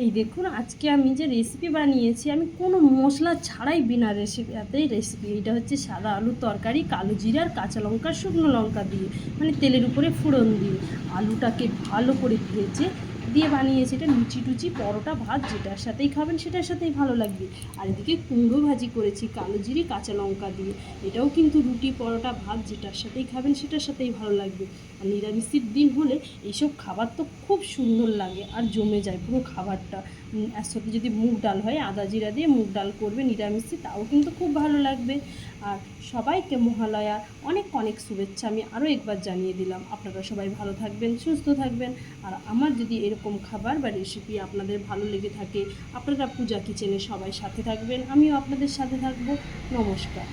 এই দেখুন, আজকে আমি যে রেসিপি বানিয়েছি, আমি কোনো মশলা ছাড়াই বিনা রেসিপিতেই রেসিপি এটা হচ্ছে সাদা আলু তরকারি, কালো জিরা আর কাঁচা লঙ্কা শুকনো লঙ্কা দিয়ে মানে তেলের উপরে ফোড়ন দিয়ে। আলুটাকে ভালো করে ভেজে দিয়ে বানিয়েছি, এটা লুচি টুচি, পরোটা, ভাত, যেটার সাথেই খাবেন সেটার সাথেই ভালো লাগবে। আর এদিকে কুমড়ো ভাজি করেছি, কালো জিরে, কাঁচা লঙ্কা দিয়ে। এটাও কিন্তু রুটি, পরোটা, ভাত, যেটার সাথেই খাবেন সেটার সাথেই ভালো লাগবে। আর নিরামিষের দিন হলে এইসব খাবার তো খুব সুন্দর লাগে আর জমে যায় পুরো খাবারটা। এর সাথে যদি মুগ ডাল হয়, আদা জিরা দিয়ে মুগ ডাল করবে নিরামিষে, তাও কিন্তু খুব ভালো লাগবে। আর সবাইকে মহালয়া, অনেক অনেক শুভেচ্ছা আমি আরও একবার জানিয়ে দিলাম। আপনারা সবাই ভালো থাকবেন, সুস্থ থাকবেন। আর আমার যদি এরকম খাবার বা রেসিপি আপনাদের ভালো লেগে থাকে, আপনারা পূজা কিচেনে সবাই সাথে থাকবেন। আমিও আপনাদের সাথে থাকব। নমস্কার।